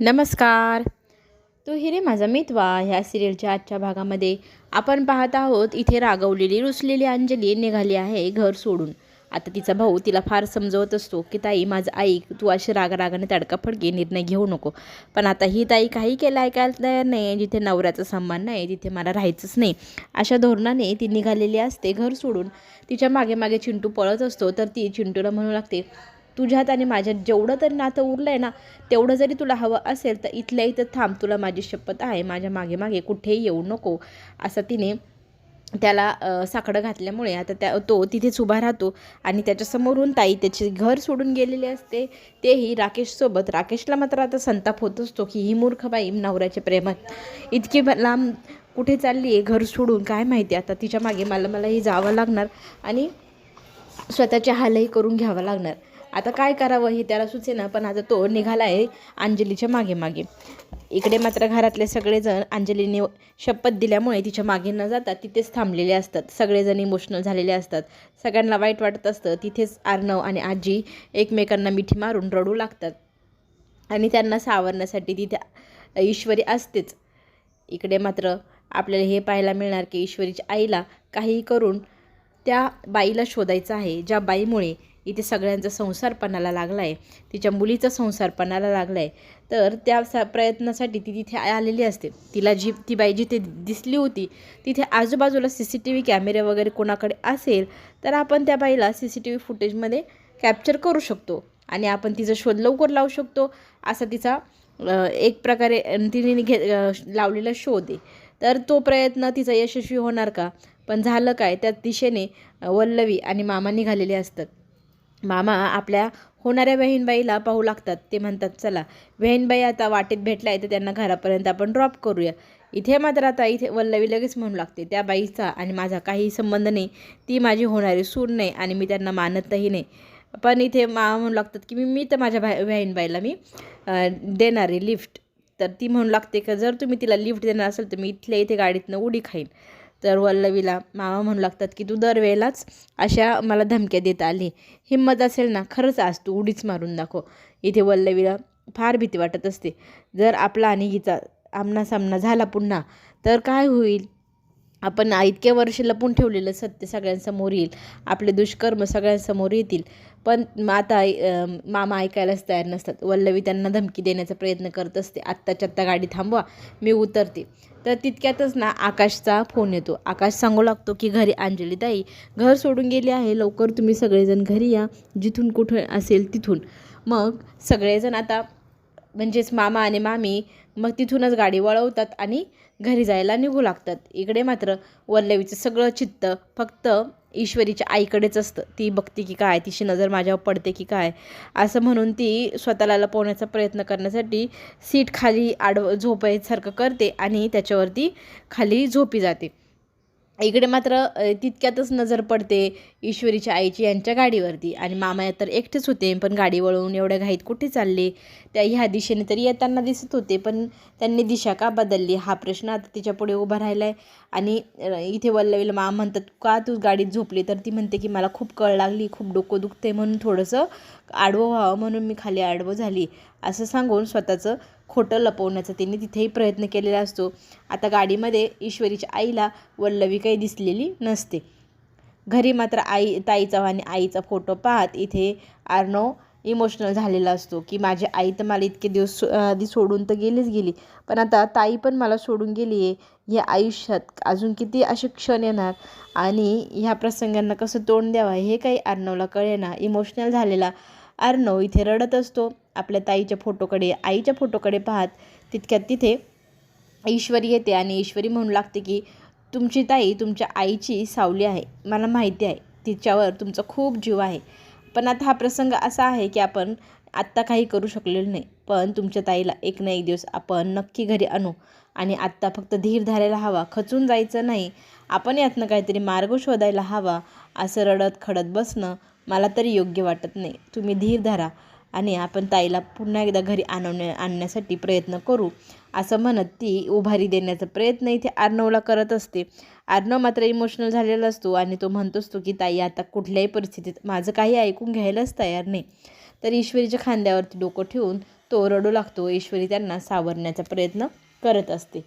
नमस्कार. तो हिरे माझा मितवा ह्या सिरियलच्या आजच्या भागामध्ये आपण पाहत आहोत इथे रागवलेली रुसलेली अंजली निघाली आहे घर सोडून. आता तिचा भाऊ तिला फार समजवत असतो की ताई माझं ऐक तू अशी रागरागाने तडकाफडकी निर्णय घेऊ नको. पण आता ही ताई काही केलं ऐकायला तयार नाही जिथे नवऱ्याचा सन्मान नाही तिथे मला राहायचंच नाही. अशा धोरणाने ती निघालेली असते घर सोडून. तिच्यामागे मागे चिंटू पळत असतो तर ती चिंटूला म्हणू लागते तुझ्यात आणि माझ्यात जेवढं तरी नातं उरलं आहे ना तेवढं जरी तुला हवं असेल तर इथल्या इथं थांब तुला माझी शपथ आहे माझ्या मागे मागे कुठेही येऊ नको. असं तिने त्याला साकडं घातल्यामुळे आता त्या तो तिथेच उभा राहतो आणि त्याच्यासमोरून ताई त्याचे घर सोडून गेलेले असते. तेही राकेशसोबत राकेशला मात्र आता संताप होत असतो की ही मूर्ख बाई नवऱ्याच्या प्रेमात इतकी लांब कुठे चालली आहे घर सोडून? काय माहिती? आता तिच्यामागे मला मलाही जावं लागणार आणि स्वतःचे हालही करून घ्यावं लागणार. आता काय करावं हे त्याला सुचेना पण आता तो निघाला आहे अंजलीच्या मागे मागे. इकडे मात्र घरातले सगळेजण अंजलीने शपथ दिल्यामुळे तिच्यामागे न जाता तिथेच थांबलेले असतात. सगळेजण इमोशनल झालेले असतात. सगळ्यांना वाईट वाटत असतं. तिथेच आर्नव आणि आजी एकमेकांना मिठी मारून रडू लागतात. आणि त्यांना सावरण्यासाठी तिथे ईश्वरी असतेच. इकडे मात्र आपल्याला हे पाहायला मिळणार की ईश्वरीच्या आईला काहीही करून त्या बाईला शोधायचं आहे ज्या बाईमुळे इथे सगळ्यांचा संसारपणाला लागला आहे तिच्या मुलीचा संसारपणाला लागला आहे तर त्या सा प्रयत्नासाठी ती तिथे आलेली असते. तिला जी ती बाई जिथे दिसली होती तिथे आजूबाजूला सी सी टी व्ही कॅमेरे वगैरे कोणाकडे असेल तर आपण त्या बाईला सी सी टी व्ही फुटेजमध्ये कॅप्चर करू शकतो आणि आपण तिचा शोध लवकर लावू शकतो. असा तिचा एक प्रकारे तिने घे लावलेला शोध आहे. तर तो प्रयत्न तिचा यशस्वी होणार का? पण झालं काय? त्या दिशेने वल्लवी आणि मामा निघालेले असतात. मामा आपल्या होणाऱ्या बहीणबाईला पाहू लागतात. ते म्हणतात चला बहीणबाई आता वाटेत भेटला आहे तर त्यांना घरापर्यंत आपण ड्रॉप करूया. इथे मात्र आता इथे वल्लवी लगेच म्हणू लागते त्या बाईचा आणि माझा काही संबंध नाही. ती माझी होणारी सून नाही आणि मी त्यांना मानतही नाही. पण इथे मामा म्हणू लागतात की मी मी तर माझ्या भाई बहीणबाईला मी देणार आहे लिफ्ट. तर ती म्हणू लागते का जर तुम्ही तिला लिफ्ट देणार असेल तर मी इथल्या इथे गाडीतनं उडी खाईन. तर वल्लवीला मामा म्हणू लागतात की तू दरवेळेलाच अशा मला धमक्या देत आली. हिंमत असेल ना खरंच आज तू उडीच मारून दाखव. इथे वल्लवीला फार भीती वाटत असते. जर आपला आणि हिचा आमना सामना झाला पुन्हा तर काय होईल? आपण इतक्या वर्ष लपून ठेवलेलं सत्य सगळ्यांसमोर येईल. आपले दुष्कर्म सगळ्यांसमोर येतील. पण आता मामा ऐकायलाच तयार नसतात. वल्लवी त्यांना धमकी देण्याचा प्रयत्न करत असते. आत्ताच्या आत्ता गाडी थांबवा मी उतरते. तर तितक्यातच ना आकाशचा फोन येतो. आकाश सांगू लागतो की घरी अंजली ताई घर सोडून गेली आहे. लवकर तुम्ही सगळेजण घरी या. जिथून कुठं असेल तिथून. मग सगळेजण आता म्हणजेच मामा आणि मामी मग तिथूनच गाडी वळवतात आणि घरी जायला निघू लागतात. इकडे मात्र वल्लवीचं सगळं चित्त फक्त ईश्वरीच्या आईकडेच असतं. ती बघते की काय? तिची नजर माझ्यावर पडते की काय? असं म्हणून ती स्वतःला लपवण्याचा प्रयत्न करण्यासाठी सीट खाली आडव झोपायसारखं करते आणि त्याच्यावरती खाली झोपी जाते. इकडे मात्र तितक्यातच नजर पडते. ईश्वरीच्या आईची यांच्या गाडीवरती. आणि मामा तर एकटेच होते पण गाडी वळवून एवढ्या घाईत कुठे चालले? त्या ह्या दिशेने तरी येताना दिसत होते पण त्यांनी दिशा का बदलली? हा प्रश्न आता तिच्या पुढे उभा राहिला आहे आणि इथे वल्लवीला मामा म्हणतात का तू गाडीत झोपली? तर ती म्हणते की मला खूप कळ लागली खूप डोकं दुखते म्हणून थोडंसं आडवं व्हावं म्हणून मी खाली आडवं झाली. असं सांगून स्वतःचं खोटं लपवण्याचा तिने तिथेही प्रयत्न केलेला असतो. आता गाडीमध्ये ईश्वरीच्या आईला वल्लवी काही दिसलेली नसते. घरी मात्र आई ताईचा आणि आईचा फोटो पाहत इथे आर्नो इमोशनल झालेला असतो की माझी आई तर मला इतके दिवस आधी सोडून तर गेलीच गेली. पण आता ताई पण मला सोडून गेली आहे. या आयुष्यात अजून किती असे क्षण येणार? आणि ह्या प्रसंगांना कसं तोंड द्यावं हे काही अर्णवला कळेना. इमोशनल झालेला अर्णव इथे रडत असतो. आपल्या ताईच्या फोटोकडे आईच्या फोटोकडे पाहत तितक्यात तिथे ईश्वरी येते आणि ईश्वरी म्हणू लागते की तुमची ताई तुमच्या आईची सावली आहे मला माहिती आहे तिच्यावर तुमचा खूप जीव आहे. पण आता हा प्रसंग असा आहे की आपण आत्ता काही करू शकलेलो नाही पण तुमच्या ताईला एक ना एक दिवस आपण नक्की घरी आणू. आणि आत्ता फक्त धीर धरायला हवा खचून जायचं नाही. आपण यातनं काहीतरी मार्ग शोधायला हवा असं रडत खडत बसणं मला तरी योग्य वाटत नाही. तुम्ही धीर धरा आणि आपण ताईला पुन्हा एकदा घरी आणवण्या आणण्यासाठी प्रयत्न करू. असं म्हणत ती उभारी देण्याचा प्रयत्न इथे आर्नवला करत असते. आर्नव मात्र इमोशनल झालेला असतो आणि तो म्हणतो असतो की ताई आता कुठल्याही परिस्थितीत माझं काही ऐकून घ्यायलाच तयार नाही. तर ईश्वरीच्या खांद्यावरती डोकं ठेवून तो रडू लागतो. ईश्वरी त्यांना सावरण्याचा प्रयत्न करत असते.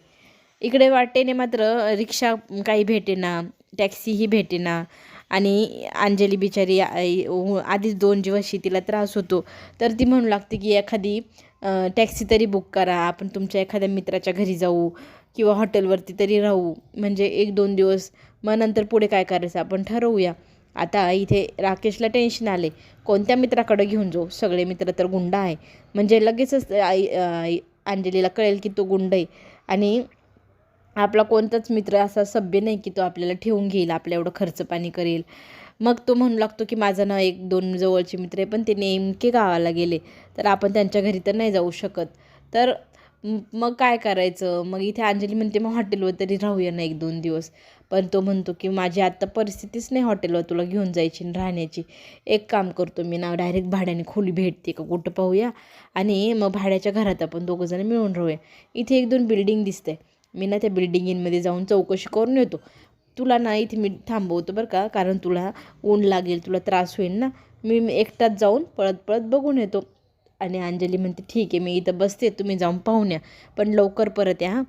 इकडे वाटेने मात्र रिक्षा काही भेटेना टॅक्सीही भेटेना आणि अंजली बिचारी आधीच दोन दिवस तिला त्रास होतो. तर ती म्हणू लागते की एखादी टॅक्सी तरी बुक करा आपण तुमच्या एखाद्या मित्राच्या घरी जाऊ किंवा हॉटेलवरती तरी राहू. म्हणजे एक दोन दिवस मग नंतर पुढे काय करायचं आपण ठरवूया. आता इथे राकेशला टेन्शन आले. कोणत्या मित्राकडे घेऊन जाऊ? सगळे मित्र तर गुंड आहे. म्हणजे लगेचच आई अंजलीला कळेल की तो गुंड आहे. आणि आपला कोणताच मित्र असा सभ्य नाही की तो आपल्याला ठेवून घेईल आपल्या एवढं खर्च पाणी करेल. मग तो म्हणू लागतो की माझा ना एक दोन जवळचे मित्र आहे पण ते नेमके गावाला गेले. तर आपण त्यांच्या घरी तर नाही जाऊ शकत. तर मग काय करायचं? मग इथे अंजली म्हणते मग हॉटेलवर तरी राहूया ना एक दोन दिवस. पण तो म्हणतो की माझी आत्ता परिस्थितीच नाही हॉटेलवर तुला घेऊन जायची राहण्याची. एक काम करतो मी ना डायरेक्ट भाड्याने खोली भेटते का कुठं पाहूया? आणि मग भाड्याच्या घरात आपण दोघंजण मिळून राहूया. इथे एक दोन बिल्डिंग दिसते मी ना त्या बिल्डिंगींमध्ये जाऊन चौकशी करून येतो. तुला ना इथे मी थांबवतो बरं का कारण तुला ऊन लागेल तुला त्रास होईल ना. मी एकटाच जाऊन पळत पळत बघून येतो. आणि अंजली म्हणते ठीक आहे मी इथं बसते तुम्ही जाऊन पाहून या. पण लवकर परत या हां.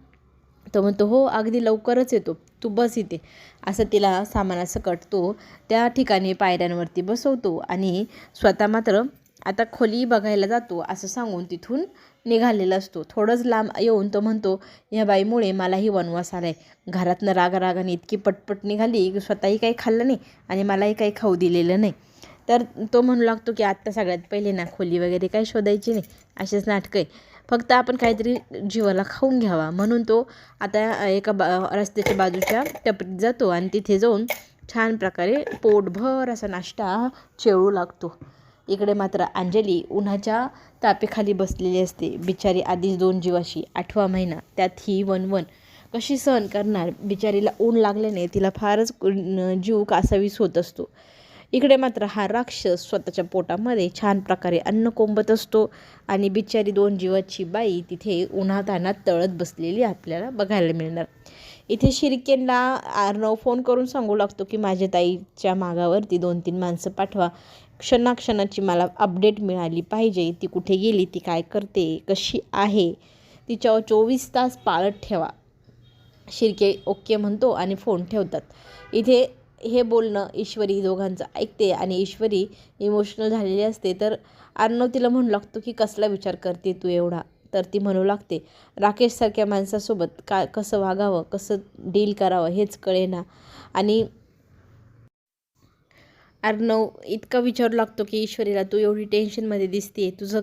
तो म्हणतो हो अगदी लवकरच येतो. तू बस इथे. असं तिला सामानासकट तो त्या ठिकाणी पायऱ्यांवरती बसवतो. आणि स्वतः मात्र आता खोली बघायला जातो असं सांगून तिथून निघालेला असतो. थोडंच लांब येऊन तो म्हणतो या बाईमुळे मलाही वनवास आला आहे घरातनं रागारागाने इतकी पटपट निघाली की स्वतःही काही खाल्लं नाही आणि मलाही काही खाऊ दिलेलं नाही. तर तो म्हणू लागतो की आत्ता सगळ्यात पहिले ना खोली वगैरे काही शोधायची नाही असेच नाटकं आहे. फक्त आपण काहीतरी जीवाला खाऊन घ्यावा. म्हणून तो आता एका बा रस्त्याच्या बाजूच्या टपरीत जातो आणि तिथे जाऊन छान प्रकारे पोटभर असा नाश्ता चेळू लागतो. इकडे मात्र अंजली उन्हाच्या तापेखाली बसलेली असते. बिचारी आधीच दोन जीवाशी आठवा महिना. त्यात ही वन वन कशी सहन करणार? बिचारीला ऊन लागल्याने तिला फारच जीव कासावीस होत असतो. इकडे मात्र हा राक्षस स्वतःच्या पोटामध्ये छान प्रकारे अन्न कोंबत असतो आणि बिचारी दोन जीवाची बाई तिथे उन्हातानात तळत बसलेली आपल्याला बघायला मिळणार. इथे शिर्केंना आर्नव फोन करून सांगू लागतो की माझ्या ताईच्या मागावरती दोन तीन माणसं पाठवा. क्षणाक्षणाची मला अपडेट मिळाली पाहिजे. ती कुठे गेली ती काय करते कशी आहे तिच्यावर चोवीस तास पाळत ठेवा. शिर्के ओके म्हणतो आणि फोन ठेवतात. इथे हे बोलणं ईश्वरी दोघांचं ऐकते आणि ईश्वरी इमोशनल झालेली असते. तर अर्णव तिला म्हणू लागतो की कसला विचार करते तू एवढा? तर ती म्हणू लागते राकेशसारख्या माणसासोबत का कसं वागावं कसं डील करावं हेच कळेना. आणि अर्णव इतका विचारू लागतो की ईश्वरीला तू एवढी टेन्शनमध्ये दिसते तुझं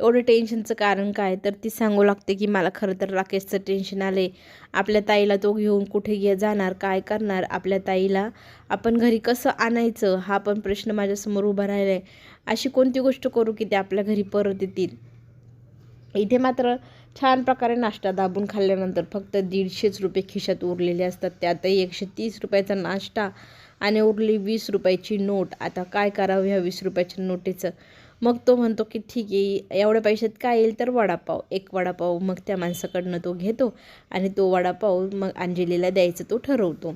एवढं टेन्शनचं कारण काय? तर ती सांगू लागते की मला खरं तर राकेशचं टेन्शन आले आपल्या ताईला तो घेऊन कुठे घे जाणार काय करणार? आपल्या ताईला आपण घरी कसं आणायचं? हा पण प्रश्न माझ्यासमोर उभा राहिला आहे अशी कोणती गोष्ट करू की ते आपल्या घरी परत येतील? इथे मात्र छान प्रकारे नाश्ता दाबून खाल्ल्यानंतर फक्त दीडशेच रुपये खिशात उरलेले असतात. त्यातही एकशे तीस रुपयाचा नाश्ता आणि उरली वीस रुपयाची नोट. आता काय करावं ह्या वीस रुपयाच्या नोटीचं? मग तो म्हणतो की ठीक आहे एवढ्या पैशात काय येईल तर वडापाव. एक वडापाव मग त्या माणसाकडनं तो घेतो आणि तो वडापाव मग अंजलीला द्यायचं तो ठरवतो.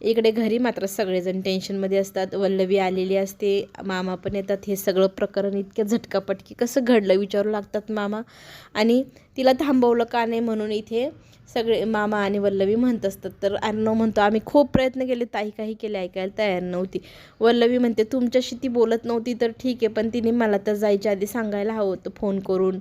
इकडे घरी मात्र सगळेजण टेन्शनमध्ये असतात. वल्लवी आलेली असते. मामा पण येतात. हे सगळं प्रकरण इतक्या झटकापटकी कसं घडलं विचारू लागतात मामा. आणि तिला थांबवलं का नाही म्हणून इथे सगळे मामा आणि वल्लवी म्हणत असतात. तर अर्णव म्हणतो आम्ही खूप प्रयत्न केले. ताई काही केले ऐकायला तयार नव्हती. वल्लवी म्हणते तुमच्याशी ती बोलत नव्हती तर ठीक आहे पण तिने मला तर जायच्या आधी सांगायला हवं होतं फोन करून.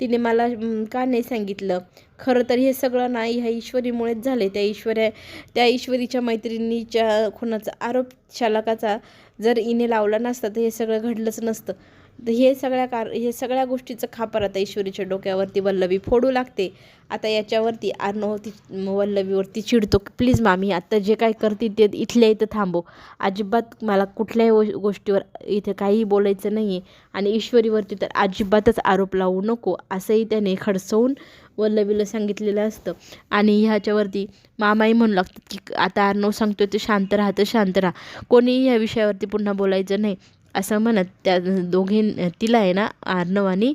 तिने मला का नाही सांगितलं? खरं तर हे सगळं नाही ह्या ईश्वरीमुळेच झाले त्या ईश्वर्या त्या ईश्वरीच्या मैत्रिणीच्या खुनाचा आरोप शालकाचा जर इने लावला नसता तर हे सगळं घडलंच नसतं. तर हे सगळ्या कार हे सगळ्या गोष्टीचं खापर आता ईश्वरीच्या डोक्यावरती वल्लवी फोडू लागते. आता याच्यावरती अर्णव ती वल्लवीवरती चिडतो. की प्लीज मामी आत्ता जे काय करते ते इथल्या इथं थांबो अजिबात मला कुठल्याही गोष्टीवर इथे काहीही बोलायचं नाही आहे आणि ईश्वरीवरती तर अजिबातच आरोप लावू नको असंही त्याने खडसवून वल्लवीला सांगितलेलं असतं. आणि ह्याच्यावरती मामाही म्हणू लागतात की आता अर्णव सांगतो ते शांत राहा तर शांत राहा. कोणीही ह्या विषयावरती पुन्हा बोलायचं नाही. असं म्हणत त्या दोघे तिला आहे ना आर्णव आणि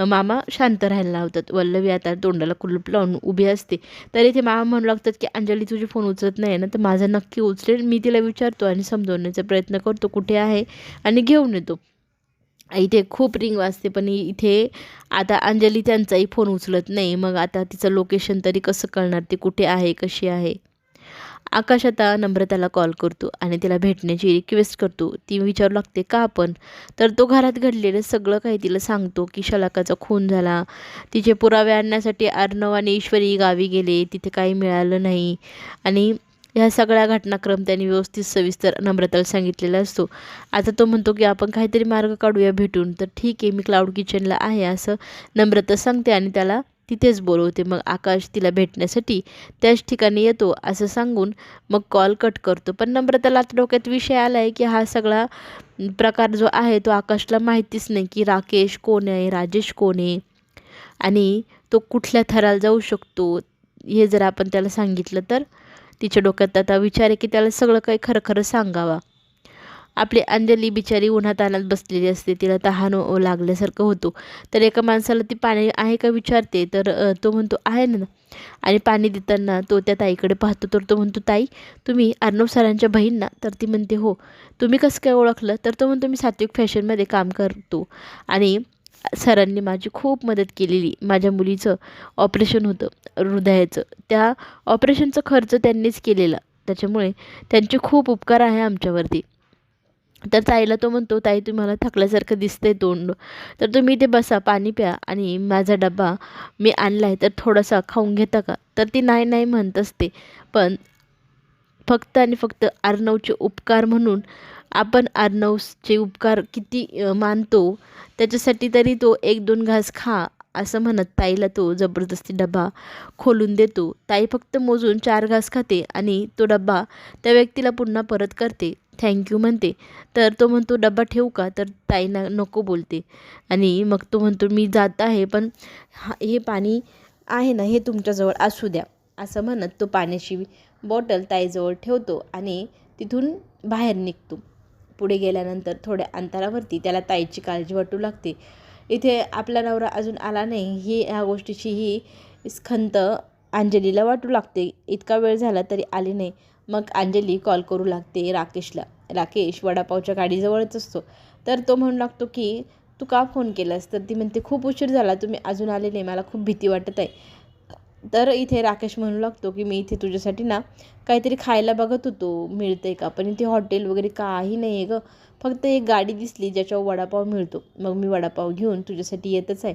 मामा शांत राहायला लावतात. वल्लवी आता तोंडाला कुलूप लावून उभी असते. तरी ते मामा म्हणू लागतात की अंजली तुझी फोन उचलत नाही ना तर माझा नक्की उचलेल. मी तिला विचारतो आणि समजवण्याचा प्रयत्न करतो. कुठे आहे? आणि घेऊन येतो. इथे खूप रिंग वाजते पण इथे आता अंजली त्यांचाही फोन उचलत नाही. मग आता तिचं लोकेशन तरी कसं कळणार? ती कुठे आहे? कशी आहे? आकाश आता नम्रताला कॉल करतो आणि तिला भेटण्याची रिक्वेस्ट करतो. ती विचारू लागते का आपण? तर तो घरात घडलेलं सगळं काही तिला सांगतो की शलाकाचा खून झाला. तिचे पुरावे आणण्यासाठी अर्णव आणि ईश्वरी गावी गेले. तिथे काही मिळालं नाही. आणि ह्या सगळ्या घटनाक्रम त्यांनी व्यवस्थित सविस्तर नम्रताला सांगितलेला असतो. आता तो म्हणतो की आपण काहीतरी मार्ग काढूया भेटून. तर ठीक आहे मी क्लाउड किचनला आहे असं नम्रता सांगते आणि त्याला तिथेच बोलवते. मग आकाश तिला भेटण्यासाठी त्याच ठिकाणी येतो असं सांगून मग कॉल कट करतो. पण नम्रताला आता डोक्यात विषय आला आहे की हा सगळा प्रकार जो आहे तो आकाशला माहितीच नाही की राकेश कोण आहे राजेश कोण आहे. आणि तो कुठल्या थराला जाऊ शकतो हे जर आपण त्याला सांगितलं तर तिच्या डोक्यात आता विचार आहे की त्याला सगळं काही खरं खरं सांगावा. आपली अंजली बिचारी उन्हातानात बसलेली असते. तिला तहान लागल्यासारखं होतो. तर एका माणसाला ती पाणी आहे का विचारते. तर तो म्हणतो आहे ना आणि पाणी देताना तो त्या ताईकडे पाहतो. तर तो म्हणतो ताई तुम्ही अर्णव सरांच्या बहीण ना तर ती म्हणते हो. तुम्ही कसं काय ओळखलं? तर तो म्हणतो मी सात्विक फॅशनमध्ये काम करतो. आणि सरांनी माझी खूप मदत केलेली. माझ्या मुलीचं ऑपरेशन होतं हृदयाचं. त्या ऑपरेशनचा खर्च त्यांनीच केलेला. त्याच्यामुळे त्यांचे खूप उपकार आहे आमच्यावरती. तर ताईला तो म्हणतो ताई तुम्हाला थकल्यासारखं दिसतंय तोंड. तर तुम्ही इथे बसा पाणी प्या आणि माझा डबा मी आणला आहे तर थोडासा खाऊन घेता का? तर ती नाही नाही म्हणत असते. पण फक्त आणि फक्त अर्णवचे उपकार म्हणून आपण अर्णवचे उपकार किती मानतो त्याच्यासाठी तरी तो एक दोन घास खा असं म्हणत ताईला तो जबरदस्ती डबा खोलून देतो. ताई फक्त मोजून चार घास खाते आणि तो डबा त्या व्यक्तीला पुन्हा परत करते. थँक्यू म्हणते. तर तो म्हणतो डबा ठेवू का? तर ताई ना नको बोलते. आणि मग तो म्हणतो मी जात आहे पण हा हे पाणी आहे ना हे तुमच्याजवळ असू द्या. असं म्हणत तो पाण्याची बॉटल ताईजवळ ठेवतो आणि तिथून बाहेर निघतो. पुढे गेल्यानंतर थोड्या अंतरावरती त्याला ताईची काळजी वाटू लागते. इथे आपला नवरा अजून आला नाही ही ह्या गोष्टीची ही खंत अंजलीला वाटू लागते. इतका वेळ झाला तरी आली नाही. मग अंजली कॉल करू लागते राकेशला. राकेश वडापावच्या गाडीजवळच असतो. तर तो म्हणू लागतो की तू का फोन केलास? तर ती म्हणते खूप उशीर झाला तुम्ही अजून आले नाही मला खूप भीती वाटत आहे. तर इथे राकेश म्हणू लागतो की मी इथे तुझ्यासाठी ना काहीतरी खायला बघत होतो मिळतंय का? पण इथे हॉटेल वगैरे काही नाही आहे गं. फक्त एक गाडी दिसली ज्याच्यावर वडापाव मिळतो. मग मी वडापाव घेऊन तुझ्यासाठी येतच आहे.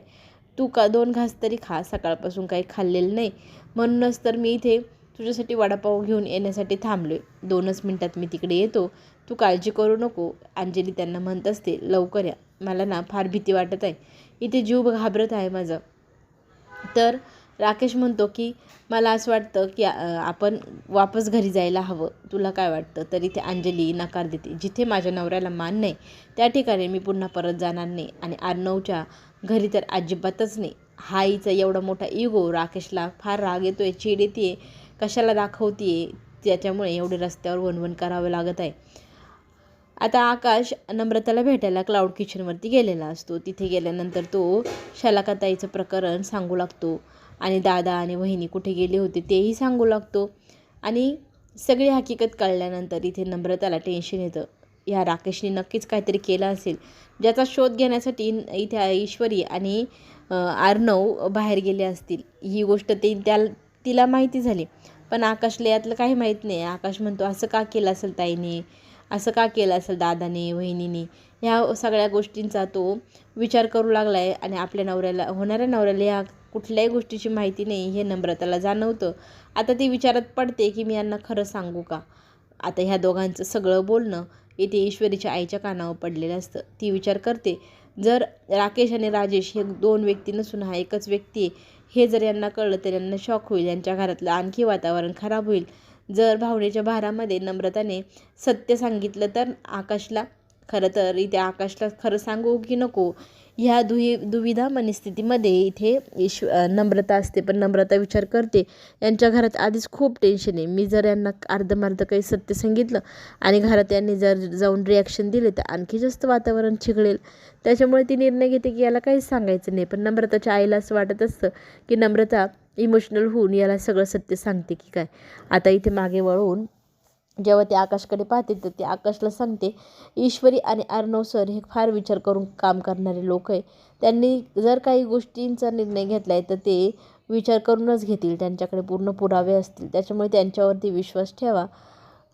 तू का दोन घास तरी खा सकाळपासून काही खाल्लेलं नाही. म्हणूनच तर मी इथे तुझ्यासाठी वडापाव घेऊन येण्यासाठी थांबलो आहे दोनच मिनटात मी तिकडे येतो. तू काळजी करू नको. अंजली त्यांना म्हणत असते लवकर या. मला ना फार भीती वाटत आहे. इथे जीव घाबरत आहे माझं. तर राकेश म्हणतो की मला असं वाटतं की आपण वापस घरी जायला हवं. तुला काय वाटतं? तर इथे अंजली नकार देते. जिथे माझ्या नवऱ्याला मान नाही त्या ठिकाणी मी पुन्हा परत जाणार नाही. आणि अर्णवच्या घरी तर अजिबातच नाही. हा हिचा एवढा मोठा इगो राकेशला फार राग येतोय चीड येते कशाला दाखवते त्याच्यामुळे एवढे रस्त्यावर वणवण करावं लागत आहे. आता आकाश नम्रताला भेटायला क्लाउड किचनवरती गेलेला असतो. तिथे गेल्यानंतर तो शलाकाताईचं प्रकरण सांगू लागतो. आणि दादा आणि वहिनी कुठे गेले होते तेही सांगू लागतो. आणि सगळी हकीकत कळल्यानंतर इथे नम्रताला टेन्शन येतं. ह्या राकेशने नक्कीच काहीतरी केलं असेल. ज्याचा शोध घेण्यासाठी इथे ईश्वरी आणि आर्णव बाहेर गेले असतील. ही गोष्ट ते त्या तिला माहिती झाली. पण आकाशला यातलं काही माहीत नाही. आकाश म्हणतो असं का केलं असेल ताईने? असं का केलं असेल दादाने वहिनीने? ह्या सगळ्या गोष्टींचा तो विचार करू लागला आहे आणि आपल्या नवऱ्याला होणाऱ्या नवऱ्याला ह्या कुठल्याही गोष्टीची माहिती नाही हे नम्रताला जाणवतं. आता ती विचारात पडते की मी यांना खरं सांगू का? आता ह्या दोघांचं सगळं बोलणं येथे ईश्वरीच्या आईच्या कानावर पडलेलं असतं. ती विचार करते जर राकेश आणि राजेश हे दोन व्यक्ती नसून हा एकच व्यक्ती आहे हे जर यांना कळलं तर यांना शॉक होईल यांच्या घरातलं आणखी वातावरण खराब होईल. जर भावनेच्या भारामध्ये नम्रताने सत्य सांगितलं तर आकाशला खरं तर इथे आकाशला खरं सांगू की नको? ह्या दुही दुविधा मनस्थितीमध्ये इथे ईश्व नम्रता असते पण नम्रता विचार करते. यांच्या घरात आधीच खूप टेन्शन आहे. मी जर यांना अर्धमार्ध काही सत्य सांगितलं आणि घरात यांनी जर जाऊन रिॲक्शन दिले तर आणखी जास्त वातावरण चिघळेल. त्याच्यामुळे ती निर्णय घेते की याला काहीच सांगायचं नाही. पण नम्रताच्या आईला असं वाटत असतं की नम्रता इमोशनल होऊन याला सगळं सत्य सांगते की काय. आता इथे मागे वळून जेव्हा ते आकाशकडे पाहते तर ते आकाशला सांगते ईश्वरी आणि अर्णव सर हे फार विचार करून काम करणारे लोक आहे. त्यांनी जर काही गोष्टींचा निर्णय घेतला आहे तर ते विचार करूनच घेतील. त्यांच्याकडे पूर्ण पुरावे असतील. त्याच्यामुळे त्यांच्यावरती विश्वास ठेवा.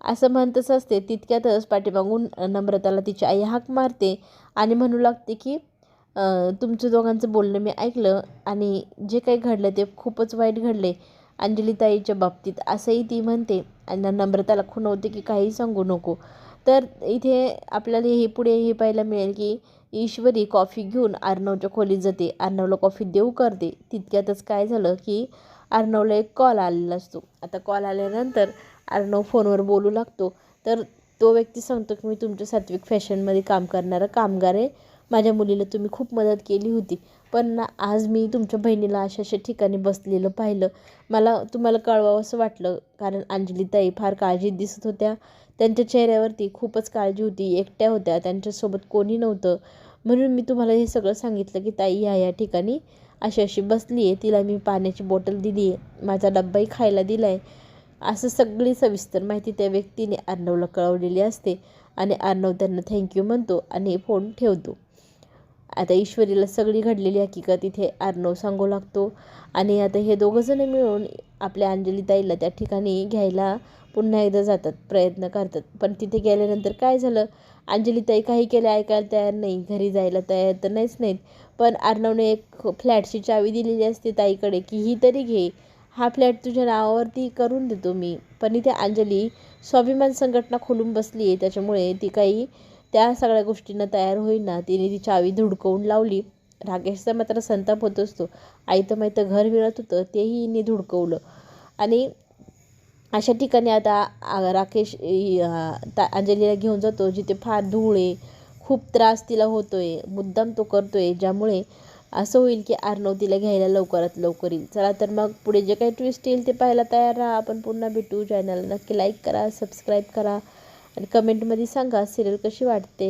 असं म्हणतच असते. तितक्यातच पाठीमागून नम्रताला तिची आई हाक मारते आणि म्हणू लागते की तुमचं दोघांचं बोलणं मी ऐकलं आणि जे काही घडलं ते खूपच वाईट घडले अंजलीताईच्या बाबतीत असंही ती म्हणते. आणि नम्रताला खुणवते की काही सांगू नको. तर इथे आपल्याला हे पुढे हे पाहायला मिळेल की ईश्वरी कॉफी घेऊन अर्णवच्या खोलीत जाते. अर्णवला कॉफी देऊ करते. तितक्यातच काय झालं की अर्णवला एक कॉल आलेला असतो. आता कॉल आल्यानंतर अर्णव फोनवर बोलू लागतो. तर तो व्यक्ती सांगतो की मी तुमच्या सात्विक फॅशनमध्ये काम करणारा कामगार आहे. माझ्या मुलीला तुम्ही खूप मदत केली होती. पण ना आज मी तुमच्या बहिणीला अशा अशा ठिकाणी बसलेलं पाहिलं. मला तुम्हाला कळवावं असं वाटलं. कारण अंजलीताई फार काळजीत दिसत होत्या. त्यांच्या चेहऱ्यावरती खूपच काळजी होती. एकट्या होत्या. त्यांच्यासोबत कोणी नव्हतं. म्हणून मी तुम्हाला हे सगळं सांगितलं की ताई ह्या या ठिकाणी अशी अशी बसली आहे. तिला मी पाण्याची बॉटल दिली आहे. माझा डब्बाही खायला दिला आहे असं सगळी सविस्तर माहिती त्या व्यक्तीने अर्णवला कळवलेली असते. आणि अर्णव त्यांना थँक्यू म्हणतो आणि फोन ठेवतो. आता ईश्वरीला सगळी घडलेली हकीकत इथे अर्णव सांगू लागतो. आणि आता हे दोघंजणं मिळून आपल्या अंजलीताईला त्या ठिकाणी घ्यायला पुन्हा एकदा जातात प्रयत्न करतात. पण तिथे गेल्यानंतर काय झालं? अंजलीताई काही केलं ऐकायला तयार नाही. घरी जायला तयार तर नाहीच नाहीत. पण अर्णवने एक फ्लॅटची चावी दिलेली असते ताईकडे की ही तरी घे. हा फ्लॅट तुझ्या नावावरती करून देतो मी. पण इथे अंजली स्वाभिमान संघटना खोलून बसली आहे त्याच्यामुळे ती काही त्या सगळ्या गोष्टींना तयार होईना. तिने ती चावी धुडकवून लावली. राकेशचा मात्र संताप होत असतो. आई तर माहीत घर मिळत होतं तेही हिने धुडकवलं. आणि अशा ठिकाणी आता आ- राकेश अंजलीला घेऊन जातो जिथे फार धूळ आहे. खूप त्रास तिला होतो आहे मुद्दाम तो करतो आहे ज्यामुळे असं होईल की आर्नव तिला घ्यायला लवकरात लवकर येईल. चला तर मग पुढे जे काही ट्विस्ट येईल ते पाहायला तयार राहा. आपण पुन्हा भेटू चॅनल नक्की लाईक करा सबस्क्राईब करा. आणि कमेंटमध्ये सांगा सिरियल कशी वाटते?